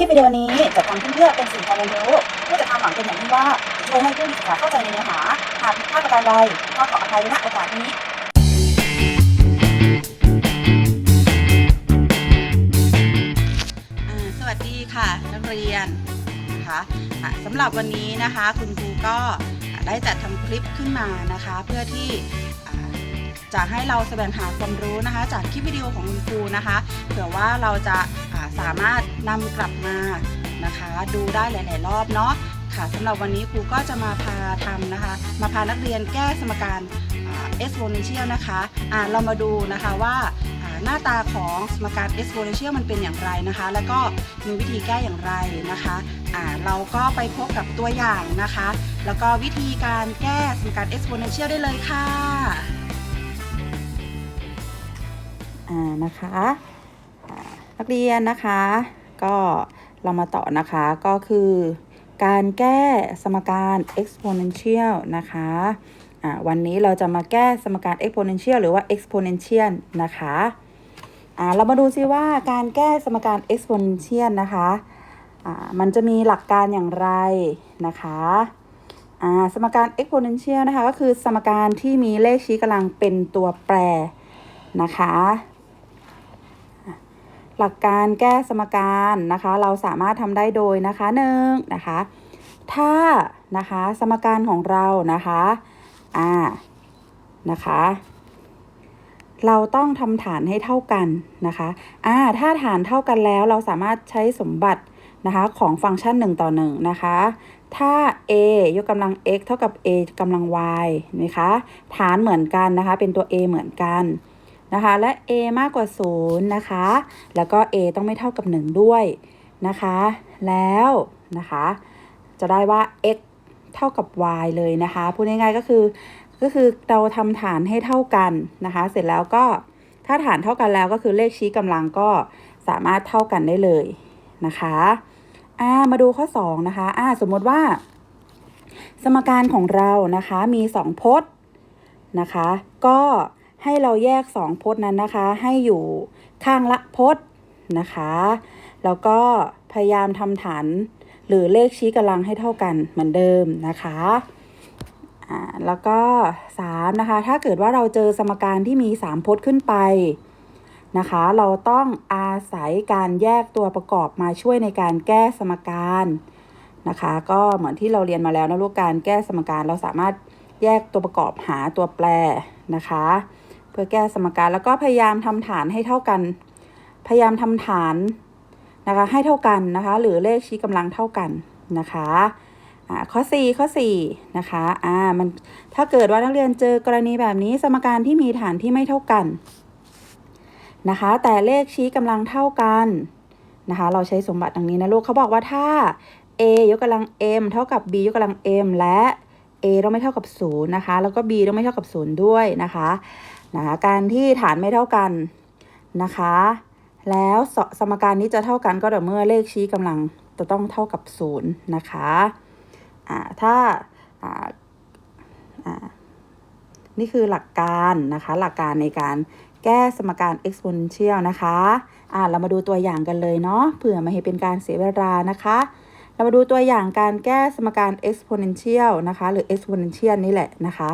คลิปวิดีโอนี้จะทำขึ้นเพื่อเป็นสื่อการเรียนรู้เพื่อจะทำหวังเป็นอย่างยิ่งว่าช่วยให้ผู้ศึกษาเข้าใจในเนื้อหาหากผิดพลาดประการใดก็ขออภัยณโอกาสนี้สวัสดีค่ะนักเรียนนะคะสำหรับวันนี้นะคะ คุณครูก็ได้จัดทำคลิปขึ้นมานะคะ เพื่อที่ จะให้เราแสวงหาความรู้นะคะ จากคลิปวิดีโอของคุณครูนะคะ เผื่อว่าเราจะาสามารถนำกลับมานะคะ ดูได้หลาย ๆ รอบเนาะค่ะสำหรับวันนี้ครูก็จะมาพาทำนะคะ มาพานักเรียนแก้สมการอ่า exponential นะคะอ่าเรามาดูนะคะว่าหน้าตาของสมการ exponential มันเป็นอย่างไรนะคะ แล้วก็มีวิธีแก้อย่างไรนะคะอ่าเราก็ไปพบกับตัวอย่างนะคะ แล้วก็วิธีการแก้สมการ exponential ได้เลยค่ะ อ่านะคะนักเรียนนะคะ ก็เรามาต่อนะคะก็คือการแก้สมการ exponential นะคะอ่าวันนี้เราจะมาแก้สมการ exponential หรือว่า exponential นะคะอ่าเรามาดูซิว่าการแก้สมการ exponential นะคะอ่ามันจะมีหลักการอย่างไรนะคะอ่าสมการ exponential นะคะก็คือสมการที่มีเลขชี้กำลังเป็นตัวแปรนะคะ หลักการแก้สมการนะคะ เราสามารถทำได้โดยนะคะหนึ่งนะคะ ถ้านะคะสมการของเรานะคะอ่านะคะ เราต้องทำฐานให้เท่ากันนะคะอ่าถ้าฐานเท่ากันแล้วเราสามารถใช้สมบัตินะคะของฟังก์ชัน 1 ต่อ 1 นะคะ ถ้า a ยกกำลัง x เท่ากับ a กำลัง y นะคะ ฐานเหมือนกันนะคะ เป็นตัว a เหมือนกัน นะคะ และ a มากกว่า 0 นะคะ แล้วก็ a ต้องไม่เท่ากับ 1 ด้วยนะคะ แล้วนะคะ จะได้ว่า x เท่ากับ y เลยนะคะ พูดง่ายๆก็คือก็คือเราทำฐานให้เท่ากันนะคะ เสร็จแล้วก็ถ้าฐานเท่ากันแล้วก็คือเลขชี้กำลังก็สามารถเท่ากันได้เลยนะคะอ่ามาดูข้อ 2 นะคะอ่าสมมติว่า สมการของเรานะคะมี 2 พจน์นะคะ ก็ ให้เราแยก 2พจน์นั้นนะคะ ให้อยู่ข้างละพจน์นะคะ แล้วก็พยายามทำฐานหรือเลขชี้กำลังให้เท่ากันเหมือนเดิมนะคะอ่าแล้วก็ 3 นะคะ ถ้าเกิดว่าเราเจอสมการที่มี 3พจน์ขึ้นไปนะคะ เราต้องอาศัยการแยกตัวประกอบมาช่วยในการแก้สมการนะคะ ก็เหมือนที่เราเรียนมาแล้วนะลูกการแก้สมการเราสามารถแยกตัวประกอบหาตัวแปรนะคะ พื่อแก้สมการแล้วก็พยายามทำฐานให้เท่ากัน พยายามทำฐานนะคะให้เท่ากันนะคะ หรือเลขชี้กำลังเท่ากันนะคะข้อ 4 ข้อ 4 นะคะอ่ามันถ้าเกิดว่านักเรียนเจอกรณีแบบนี้สมการที่มีฐานที่ไม่เท่ากันนะคะ แต่เลขชี้กำลังเท่ากันนะคะ เราใช้สมบัติดังนี้นะลูกเขาบอกว่าถ้า a ยกกำลัง m เท่ากับ b ยกกำลัง m และ a ต้องไม่เท่ากับ0นะคะ แล้วก็ b ต้องไม่เท่ากับ0ด้วยนะคะ นะคะการที่ฐานไม่เท่ากันนะคะ แล้วสสมการนี้จะเท่ากันก็ต่อเมื่อเลขชี้กำลังจะต้องเท่ากับ0นย์นะคะถ้าาานี่คือหลักการนะคะ หลักการในการแก้สมการ exponential นะคะเรามาดูตัวอย่างกันเลยเนาะเผื่อไม่ให้เป็นการเสียเวลานะคะ เรามาดูตัวอย่างการแก้สมการ exponential นะคะ หรือ exponential นี่แหละนะคะ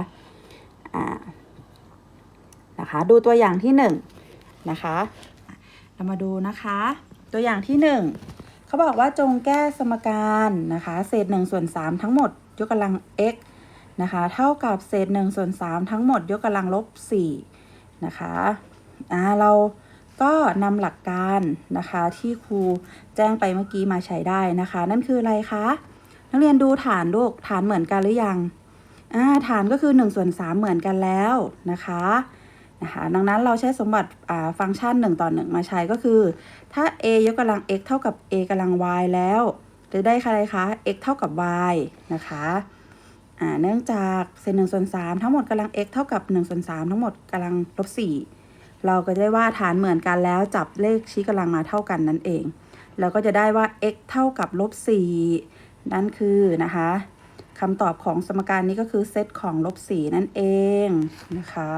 นะคะ ดูตัวอย่างที่1นงนะคะ เรามาดูนะคะ ตัวอย่างที่ 1เขาบอกว่าจงแก้สมการนะคะ เศษ1ส่วน3ทั้งหมด ยกกำลัง x นะคะ เท่ากับเศษ1ส่วน3ทั้งหมด ยกกำลังลบ4นะคะอ่าเราก็นำหลักการนะคะที่ครูแจ้งไปเมื่อกี้มาใช้ได้นะคะ นั่นคืออะไรคะนักเรียนดูฐานลูกฐานเหมือนกันหรือยังอ่าฐานก็คือ1ส่วน3เหมือนกันแล้วนะคะ นะคะดังนั้นเราใช้สมบัติฟังก์ชัน 1 ต่อ 1 มาใช้ก็คือ ถ้า a ยกกำลัง x เท่ากับ a กำลัง y แล้ว จะได้อะไรคะ x เท่ากับ y นะคะเนื่องจากเศษ1ส่วน3ทั้งหมดกำลัง x เท่ากับ1ส่วน3ทั้งหมดกำลังลบ4เราก็จะได้ว่าฐานเหมือนกันแล้วจับเลขชี้กำลังมาเท่ากันนั่นเอง เราก็จะได้ว่า x เท่ากับลบ4นั่นคือนะคะคำตอบของสมการนี้ก็คือเซตของลบ4นั่นเองนะคะ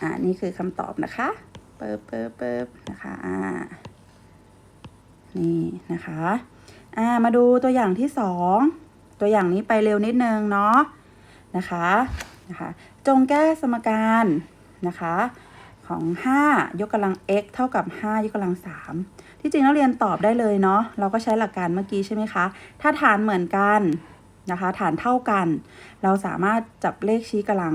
อ่านี่คือคำตอบนะคะเปิบเปิบเปิบนะคะอ่านี่นะคะอ่ามาดูตัวอย่างที่สองตัวอย่างนี้ไปเร็วนิดนึงเนาะนะคะนะคะจงแก้สมการนะคะของ 5 ยกกำลัง x เท่ากับ 5 ยกกำลัง 3 ที่จริงนักเรียนตอบได้เลยเนาะเราก็ใช้หลักการเมื่อกี้ใช่ไหมคะ ถ้าฐานเหมือนกันนะคะ ฐานเท่ากัน เราสามารถจับเลขชี้กำลัง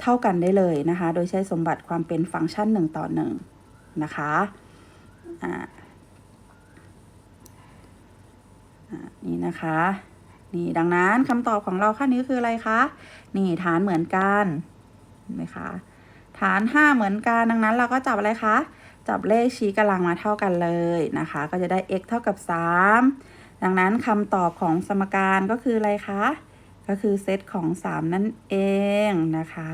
เท่ากันได้เลยนะคะ โดยใช้สมบัติความเป็นฟังก์ชัน 1 ต่อ 1 นะคะอ่าอ่านี่นะคะนี่ดังนั้นคำตอบของเราข้อนี้คืออะไรคะนี่ฐานเหมือนกันเห็นไหมคะฐาน 5 เหมือนกันดังนั้นเราก็จับอะไรคะจับเลขชี้กำลังมาเท่ากันเลยนะคะ ก็จะได้ x เท่ากับ 3 ดังนั้นคำตอบของสมการก็คืออะไรคะ ก็คือเซตของ 3 นั่นเองนะคะ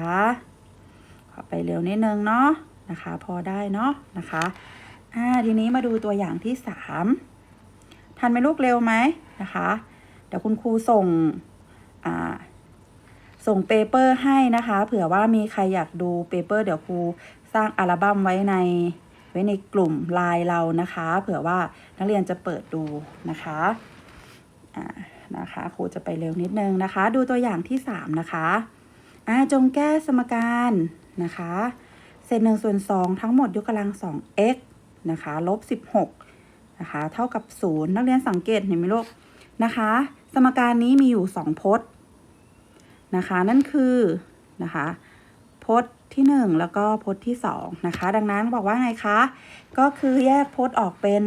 ขอไปเร็วนิดนึงเนาะนะคะ พอได้เนาะนะคะอ่าทีนี้มาดูตัวอย่างที่ 3 ทันไหมลูกเร็วไหมนะคะ เดี๋ยวคุณครูส่งอ่าส่งเปเปอร์ให้นะคะ เผื่อว่ามีใครอยากดูเปเปอร์เดี๋ยวครูสร้างอัลบั้มไว้ในไว้ในกลุ่มไลน์เรานะคะ เผื่อว่านักเรียนจะเปิดดูนะคะอ่า นะคะครูจะไปเร็วนิดนึงนะคะ ดูตัวอย่างที่ 3 นะคะอ่าจงแก้สมการนะคะเศษหนึ่งส่วนสองทั้งหมดยกกำลังสอง x นะคะลบสิบหกนะคะเท่ากับศูนย์นักเรียนสังเกตเห็นไหมลูกนะคะ สมการนี้มีอยู่2พจน์นะคะนั่นคือนะคะพจน์ที่1แล้วก็พจน์ที่2นะคะ ดังนั้นบอกว่าไงคะ ก็คือแยกพจน์ออกเป็น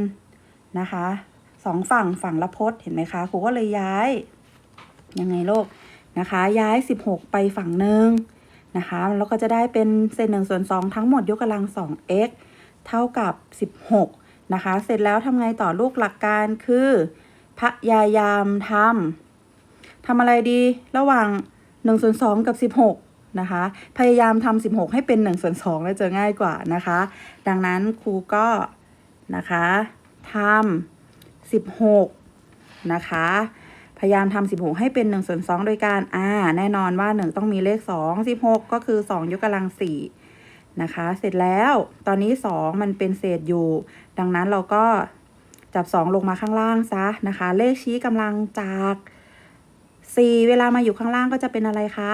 นะคะ สองฝั่งฝั่งละพจน์เห็นไหมคะครูก็เลยย้ายยังไงโลกนะคะ ย้าย 16 ไปฝั่งหนึ่งนะคะแล้วก็จะได้เป็นเศษหนึ่งส่วนสองทั้งหมดยกกำลัง 2x เท่ากับ 16 นะคะ เสร็จแล้วทำไงต่อลูกหลักการคือพยายามทำทำอะไรดีระหว่าง1ส่วน2กับ 16 นะคะ พยายามทำ16 ให้เป็น1ส่วน2แล้วจะง่ายกว่านะคะ ดังนั้นครูก็นะคะทำ 16 นะคะ พยายามทำ16 ให้เป็น1ส่วน2โดยการอ่าแน่นอนว่า 1 ต้องมีเลข 2 16 ก็คือ 2 ยกกำลัง 4 นะคะ เสร็จแล้วตอนนี้ 2 มันเป็นเศษอยู่ ดังนั้นเราก็จับ 2 ลงมาข้างล่างซะนะคะ เลขชี้กำลังจาก 4 เวลามาอยู่ข้างล่างก็จะเป็นอะไรคะ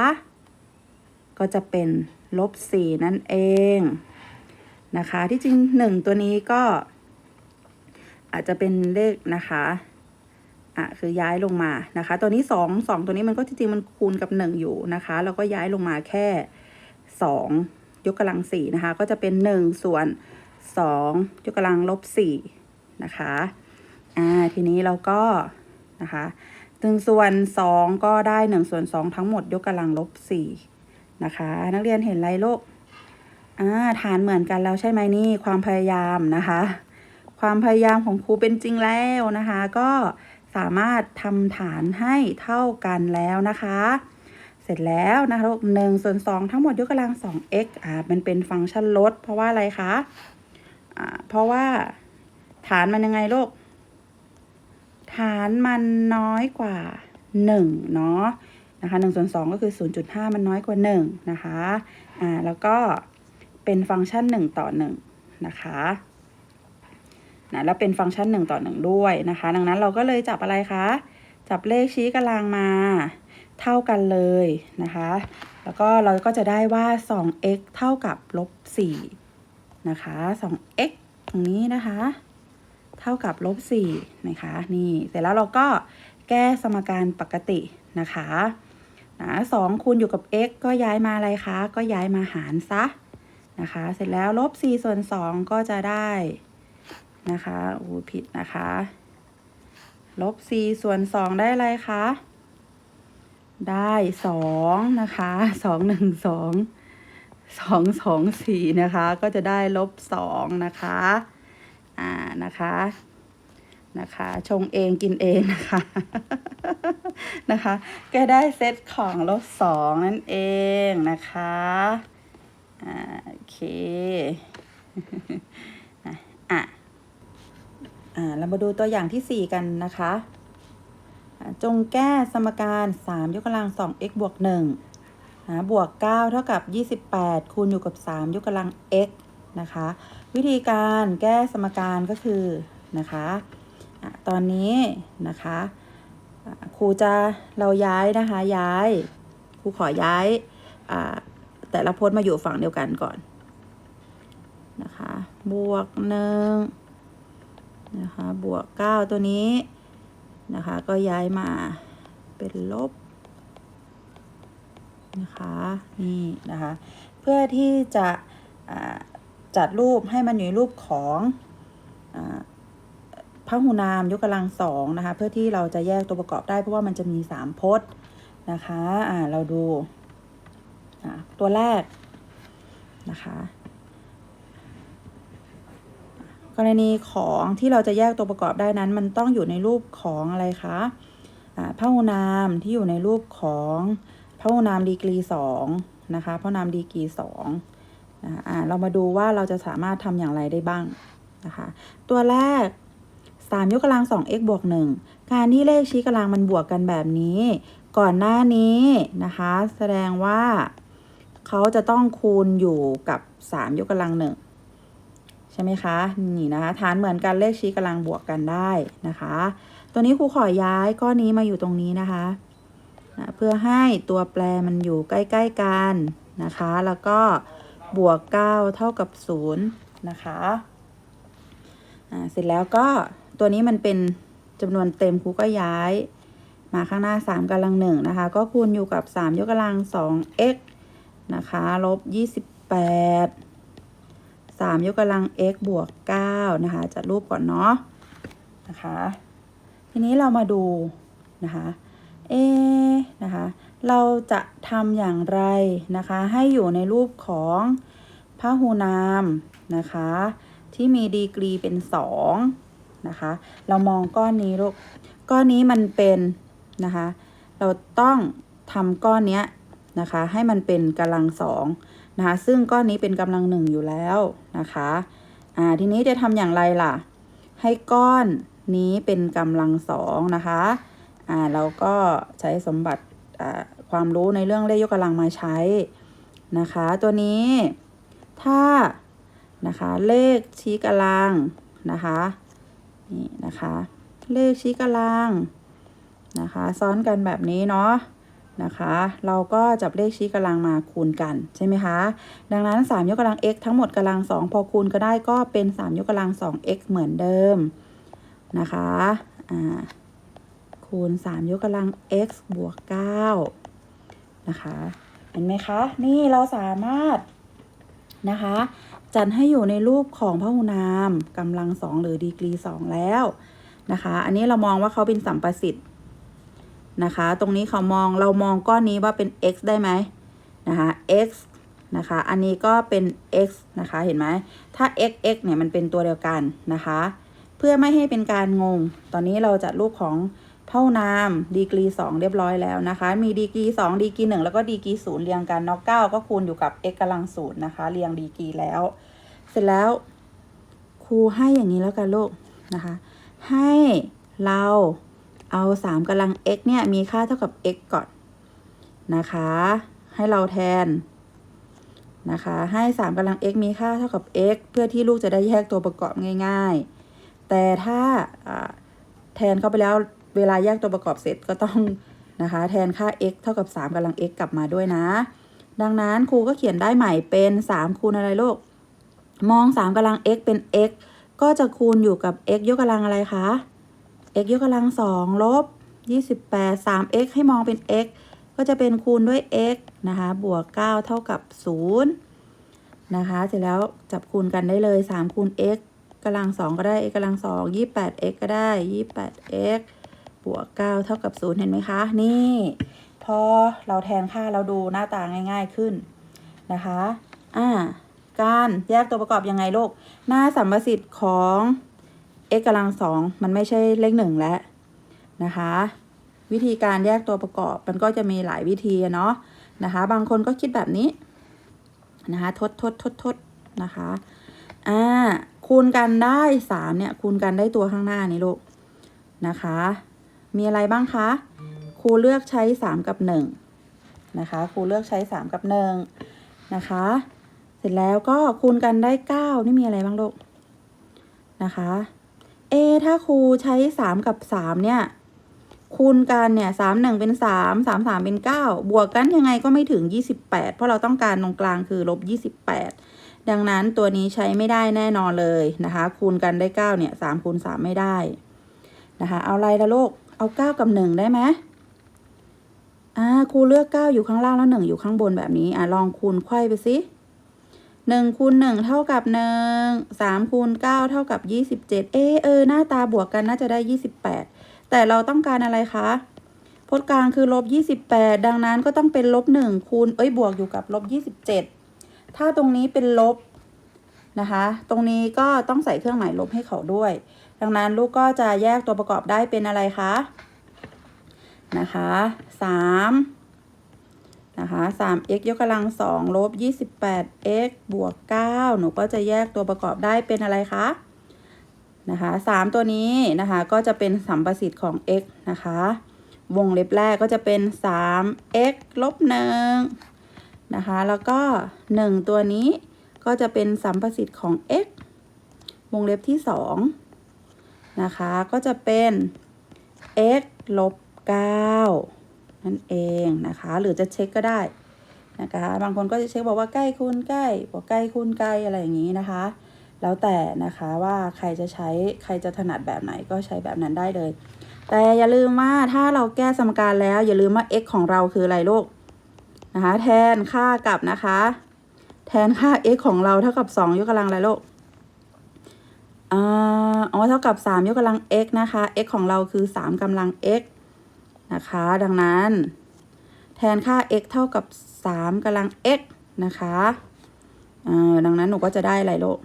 ก็จะเป็นลบ 4 นั่นเองนะคะ ที่จริง 1 ตัวนี้ก็ อาจจะเป็นเลขนะคะอะคือย้ายลงมานะคะ ตัวนี้ 2 2 ตัวนี้มันก็จริงๆมันคูณกับ 1 อยู่นะคะแล้วก็ย้ายลงมาแค่ 2 ยกกำลัง4นะคะ ก็จะเป็น 1 ส่วน 2 ยกกำลังลบ4นะคะอ่าทีนี้เราก็นะคะหนึ่งส่วนสองก็ได้หนึ่งส่วนสองทั้งหมดยกกำลังลบสี่นะคะ นักเรียนเห็นไรลูกอ่าฐานเหมือนกันแล้วใช่ไหมนี่ความพยายามนะคะ ความพยายามของครูเป็นจริงแล้วนะคะ ก็สามารถทำฐานให้เท่ากันแล้วนะคะ เสร็จแล้วนะคะลูกหนึ่งส่วนสองทั้งหมดยกกำลังสอง x อ่ามันเป็นฟังก์ชันลด เพราะว่าอะไรคะอ่าเพราะว่าฐานมันยังไงลูกฐานมันน้อยกว่า1เนาะนะคะ1ส่วน2ก็คือ 0.5 มันน้อยกว่า 1 นะคะ อ่า แล้วก็เป็นฟังก์ชัน 1 ต่อ 1 นะคะ นะแล้วเป็นฟังก์ชัน1ต่อ1ด้วยนะคะ ดังนั้นเราก็เลยจับอะไรคะ จับเลขชี้กำลังมาเท่ากันเลยนะคะ แล้วก็เราก็จะได้ว่า 2x เท่ากับลบ4นะคะ 2x ตรงนี้นะคะ เท่ากับลบสี่นะคะ นี่ เสร็จแล้วเราก็แก้สมการปกตินะคะนะสองคูณอยู่กับ x ก็ย้ายมาอะไรคะ ก็ย้ายมาหารซะนะคะ เสร็จแล้วลบสี่ส่วนสองก็จะได้ นะคะอู้ผิดนะคะ ลบสี่ส่วนสองได้อะไรคะ ได้สองนะคะสองหนึ่งสองสองสองสี่นะคะ ก็จะได้ลบสองนะคะ อ่านะคะนะคะ ชงเองกินเองนะคะ นะคะ ก็ได้เซตของลบสองนั่นเองนะคะอ่าโอเคอะ อ่าเรามาดูตัวอย่างที่สี่กันนะคะ จงแก้สมการสามยกกำลังสอง x บวกหนึ่งนะบวกเก้าเท่ากับยี่สิบแปดคูณอยู่กับสามยกกำลัง x นะคะ วิธีการแก้สมการก็คือนะคะอะตอนนี้นะคะะครูจะเราย้ายนะคะย้ายครูขอย้ายแต่ละพจน์มาอยู่ฝั่งเดียวกันก่อนนะคะ บวกหนึ่ง นะคะบวกเก้าตัวนี้นะคะก็ย้ายมาเป็นลบนะคะนี่นะคะเพื่อที่จะจัดรูปให้มันอยู่ในรูปของอาพหูนามยกกำลังสองนะคะเพื่อที่เราจะแยกตัวประกอบได้เพราะว่ามันจะมีสามพจน์นะคะอ่าเราดูตัวแรกนะคะ กรณีของที่เราจะแยกตัวประกอบได้นั้น มันต้องอยู่ในรูปของอะไรคะอ่าพหูนามที่อยู่ในรูปของพหูนามดีกรีสองนะคะพหูนามดีกรีสองนะคะอ่าเรามาดูว่าเราจะสามารถทำอย่างไรได้บ้างนะคะตัวแรก3ยกกำลัง 2 x บวก 1 การที่เลขชี้กำลังมันบวกกันแบบนี้ ก่อนหน้านี้นะคะ แสดงว่าเขาจะต้องคูณอยู่กับ 3 ยกกำลัง1 ใช่ไหมคะ นี่นะคะ ฐานเหมือนกันเลขชี้กำลังบวกกันได้นะคะ ตัวนี้ครูขอย้ายก้อนนี้มาอยู่ตรงนี้นะคะนะเพื่อให้ตัวแปรมันอยู่ใกล้ ๆกันนะคะ แล้วก็บวก 9 เท่ากับ 0 นะคะอ่าเสร็จแล้วก็ตัวนี้มันเป็นจำนวนเต็มครูก็ย้าย มาข้างหน้า 3กำลังหนึ่งนะคะ ก็คูณอยู่กับ 3 ยกกำลัง 2x นะคะ ลบ 28 3 ยกกำลัง x บวก 9 นะคะ จัดรูปก่อนเนาะนะคะ ทีนี้เรามาดูนะคะเอนะคะ เราจะทำอย่างไรนะคะ ให้อยู่ในรูปของพหูนามนะคะ ที่มีดีกรีเป็น2นะคะ เรามองก้อนนี้ลูกก้อนนี้มันเป็นนะคะ เราต้องทำก้อนเนี้ยนะคะ ให้มันเป็นกำลังสอง นะคะซึ่งก้อนนี้เป็นกำลังหนึ่งอยู่แล้วนะคะอ่าทีนี้จะทำอย่างไรล่ะ ให้ก้อนนี้เป็นกำลังสองนะคะอ่าเราก็ใช้สมบัติอ่าความรู้ในเรื่องเลขยกกำลังมาใช้นะคะ ตัวนี้ถ้านะคะเลขชี้กำลังนะคะนี่นะคะ เลขชี้กำลังนะคะ ซ้อนกันแบบนี้เนาะ นะคะ เราก็จับเลขชี้กำลังมาคูณกันใช่ไหมคะ ดังนั้น 3 ยกกำลัง x ทั้งหมดกำลัง 2 พอคูณก็ได้ก็เป็น 3 ยกกำลัง 2x เหมือนเดิมนะคะอ่าคูณ 3 ยกกำลัง x บวก 9 นะคะ เห็นไหมคะ นี่เราสามารถนะคะ จัดให้อยู่ในรูปของพหูนามกำลังสองหรือดีกรีสองแล้วนะคะ อันนี้เรามองว่าเขาเป็นสัมประสิทธิ์ นะคะ ตรงนี้เขามองเรามองก้อนนี้ว่าเป็น x ได้ไหมนะคะ x นะคะ อันนี้ก็เป็น x นะคะ เห็นไหม ถ้า x x เนี่ยมันเป็นตัวเดียวกันนะคะ เพื่อไม่ให้เป็นการงง ตอนนี้เราจัดรูปของพหูนามดีกรีสองเรียบร้อยแล้วนะคะ มีดีกรีสองดีกรีหนึ่งแล้วก็ดีกรีศูนย์เรียงกันเนาะเก้าก็คูณอยู่กับ x กำลังศูนย์นะคะ เรียงดีกรีแล้ว เสร็จแล้วครูให้อย่างนี้แล้วกันลูกนะคะ ให้เรา เอา 3กำลัง x เนี่ย มีค่าเท่ากับ x ก่อนนะคะ ให้เราแทนนะคะ ให้ 3กำลัง x มีค่าเท่ากับ x เพื่อที่ลูกจะได้แยกตัวประกอบง่าย ๆ แต่ถ้าแทนเข้าไปแล้วเวลาแยกตัวประกอบเสร็จก็ต้องนะคะ แทนค่า x เท่ากับ 3กำลัง x กลับมาด้วยนะ ดังนั้นครูก็เขียนได้ใหม่เป็น 3 คูณอะไรลูกมอง 3กำลัง x เป็น x ก็จะคูณอยู่กับ x ยกกำลังอะไรคะ x ยกกำลัง2ลบ28 3x ให้มองเป็น x ก็จะเป็นคูณด้วย x นะคะ บวก 9 เท่ากับ 0 นะคะ เสร็จแล้วจับคูณกันได้เลย 3 คูณ x กำลัง 2 ก็ได้ x กำลัง 2 28x ก็ได้ 28x บวก 9 เท่ากับ 0 เห็นไหมคะ นี่ พอเราแทนค่าเราดูหน้าตาง่ายๆขึ้นนะคะอ่าการแยกตัวประกอบยังไงลูก หน้าสัมประสิทธิ์ของ x กำลังสองมันไม่ใช่เลขหนึ่งแล้วนะคะ วิธีการแยกตัวประกอบมันก็จะมีหลายวิธีเนาะนะคะ บางคนก็คิดแบบนี้นะคะทดทดทดทดนะคะอ่าคูณกันได้สามเนี่ยคูณกันได้ตัวข้างหน้านี่ลูกนะคะ มีอะไรบ้างคะครูเลือกใช้สามกับหนึ่งนะคะครูเลือกใช้สามกับหนึ่งนะคะ เสร็จแล้วก็คูณกันได้เก้านี่มีอะไรบ้างลูกนะคะ เอถ้าครูใช้สามกับสามเนี่ย คูณกันเนี่ยสามหนึ่งเป็นสามสามสามเป็นเก้าบวกกันยังไงก็ไม่ถึงยี่สิบแปดเพราะเราต้องการตรงกลางคือลบยี่สิบแปดดังนั้นตัวนี้ใช้ไม่ได้แน่นอนเลยนะคะ คูณกันได้เก้าเนี่ยสามคูณสามไม่ได้นะคะ เอาอะไรละลูกเอาเก้ากับหนึ่งได้ไหมอ่าครูเลือกเก้าอยู่ข้างล่างแล้วหนึ่งอยู่ข้างบนแบบนี้อ่าลองคูณไขว้ไปสิ 1คูณ1เท่ากับ 1 3คูณ9เท่ากับ 27 เอเออหน้าตาบวกกันน่าจะได้ 28 แต่เราต้องการอะไรคะพจน์กลางคือลบ28 ดังนั้นก็ต้องเป็นลบ1คูณเอ้ยบวกอยู่กับลบ27 ถ้าตรงนี้เป็นลบนะคะ ตรงนี้ก็ต้องใส่เครื่องหมายลบให้เขาด้วย ดังนั้นลูกก็จะแยกตัวประกอบได้เป็นอะไรคะนะคะ3 นะคะสาม x ยกกำลังสองลบยี่สิบแปด x บวกเก้าหนูก็จะแยกตัวประกอบได้เป็นอะไรคะ นะคะสามตัวนี้นะคะก็จะเป็นสัมประสิทธิ์ของ x นะคะ วงเล็บแรกก็จะเป็น 3 x ลบหนึ่งนะคะ แล้วก็ 1 ตัวนี้ก็จะเป็นสัมประสิทธิ์ของ x วงเล็บที่ 2 นะคะ ก็จะเป็น x ลบ9 นั่นเองนะคะ หรือจะเช็คก็ได้นะคะ บางคนก็จะเช็คบอกว่าใกล้คูณใกล้บอกใกล้คูณไกลอะไรอย่างนี้นะคะ แล้วแต่นะคะว่าใครจะใช้ใครจะถนัดแบบไหนก็ใช้แบบนั้นได้เลย แต่อย่าลืมว่าถ้าเราแก้สมการแล้ว อย่าลืมว่า x ของเราคืออะไรลูกนะคะ แทนค่ากับนะคะ แทนค่า x ของเราเท่ากับ 2 ยกกำลังอะไรลูกอ๋อเท่ากับ 3 ยกกำลัง x นะคะ x ของเราคือ 3กำลัง x นะคะ ดังนั้น แทนค่า x เท่ากับ 3กำลัง x นะคะดังนั้นหนูก็จะได้อะไรลูก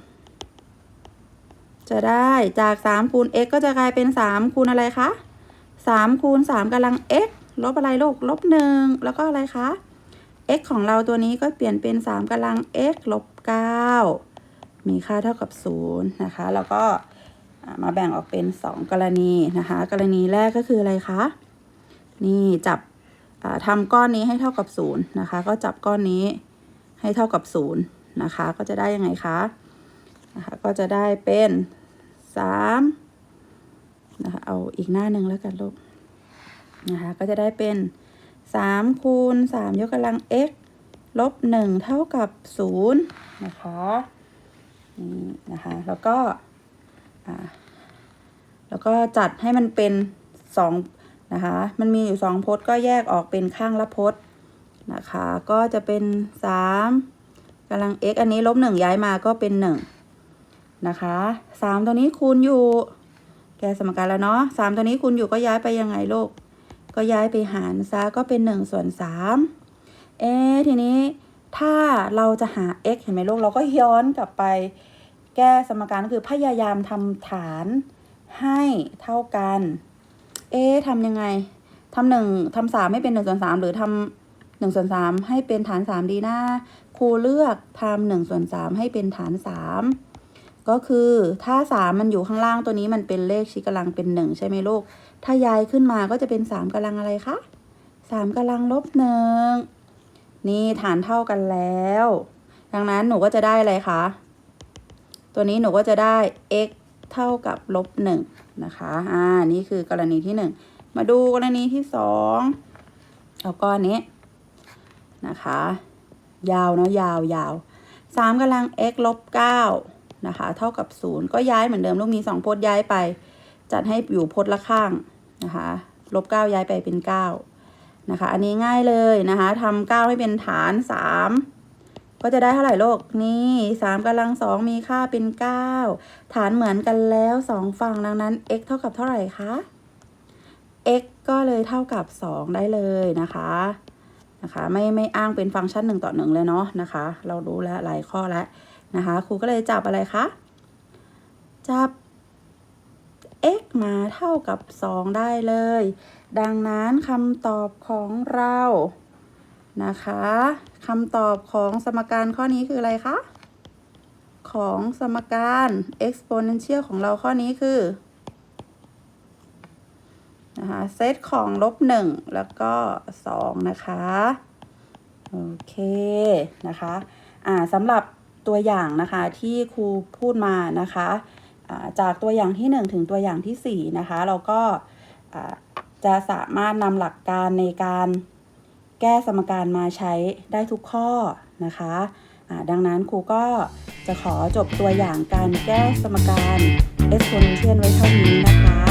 จะได้จาก 3 คูณ x ก็จะกลายเป็น 3 คูณอะไรคะ 3 คูณ 3กำลัง x ลบอะไรลูก ลบ 1 แล้วก็อะไรคะ x ของเราตัวนี้ก็เปลี่ยนเป็น 3กำลัง x ลบ 9 มีค่าเท่ากับ 0 นะคะ แล้วก็มาแบ่งออกเป็น 2 กรณีนะคะ กรณีแรกก็คืออะไรคะ นี่จับทำก้อนนี้ให้เท่ากับ0นะคะ ก็จับก้อนนี้ให้เท่ากับ0นะคะ ก็จะได้ยังไงคะนะคะ ก็จะได้เป็นสามนะคะเอาอีกหน้าหนึ่งแล้วกันลูกนะคะ ก็จะได้เป็นสามคูณสามยกกำลัง x ลบหนึ่งเท่ากับศูนย์นะคะนี่นะคะ แล้วก็แล้วก็จัดให้มันเป็นสอง นะคะ มันมีอยู่สองพจน์ก็แยกออกเป็นข้างละพจน์นะคะ ก็จะเป็นสามกำลัง x อันนี้ลบหนึ่งย้ายมาก็เป็นหนึ่งนะคะสามตัวนี้คูณอยู่ แกสมการแล้วเนาะสามตัวนี้คูณอยู่ก็ย้ายไปยังไงลูก ก็ย้ายไปหารซะก็เป็นหนึ่งส่วนสามเอ๊ทีนี้ถ้าเราจะหา x เห็นไหมลูก เราก็ย้อนกลับไป แก้สมการก็คือพยายามทำฐานให้เท่ากัน เอ๊ะทำยังไงทำหนึ่งทำสามให้เป็นหนึ่งส่วนสามหรือทำหนึ่งส่วนสามให้เป็นฐานสามดีนะครูเลือกทำหนึ่งส่วนสามให้เป็นฐานสามก็คือถ้าสามมันอยู่ข้างล่างตัวนี้มันเป็นเลขชี้กำลังเป็นหนึ่งใช่ไหมลูก ถ้าย้ายขึ้นมาก็จะเป็นสามกำลังอะไรคะสามกำลังลบหนึ่งนี่ฐานเท่ากันแล้ว ดังนั้นหนูก็จะได้อะไรคะ ตัวนี้หนูก็จะได้ x เท่ากับลบหนึ่ง นะคะ อ่า นี่คือกรณีที่หนึ่ง มาดูกรณีที่สองเอาก้อนนี้นะคะ ยาวเนาะยาวยาวสามกำลัง x ลบเก้านะคะ เท่ากับ0ก็ย้ายเหมือนเดิมลูกมี2พจน์ย้ายไป จัดให้อยู่พจน์ละข้างนะคะลบ9ย้ายไปเป็น9นะคะ อันนี้ง่ายเลยนะคะทำ9ให้เป็นฐาน3 ก็จะได้เท่าไหร่โลกนี่3กำลัง2มีค่าเป็น9ฐานเหมือนกันแล้ว2ฝั่งดังนั้น x เท่ากับเท่าไหร่คะ x ก็เลยเท่ากับ2ได้เลยนะคะนะคะไม่ไม่อ้างเป็นฟังก์ชัน1ต่อ1เลยเนาะนะคะ เรารู้แล้วหลายข้อแล้วนะคะครูก็เลยจับอะไรคะจับ x มาเท่ากับ 2 ได้เลย ดังนั้นคำตอบของเรา นะคะคำตอบของสมการข้อนี้คืออะไรคะ ของสมการ exponential ของเราข้อนี้คือนะคะเซตของลบหนึ่งแล้วก็สองนะคะ โอเคนะคะอ่าสำหรับตัวอย่างนะคะที่ครูพูดมานะคะจากตัวอย่างที่ 1 ถึงตัวอย่างทีสี่4 นะคะ เราก็จะสามารถนำหลักการในการ แก้สมการมาใช้ได้ทุกข้อนะคะะดังนั้นครูก็จะขอจบตัวอย่างการแก้สมการ exponential ไว้เท่านี้นะคะ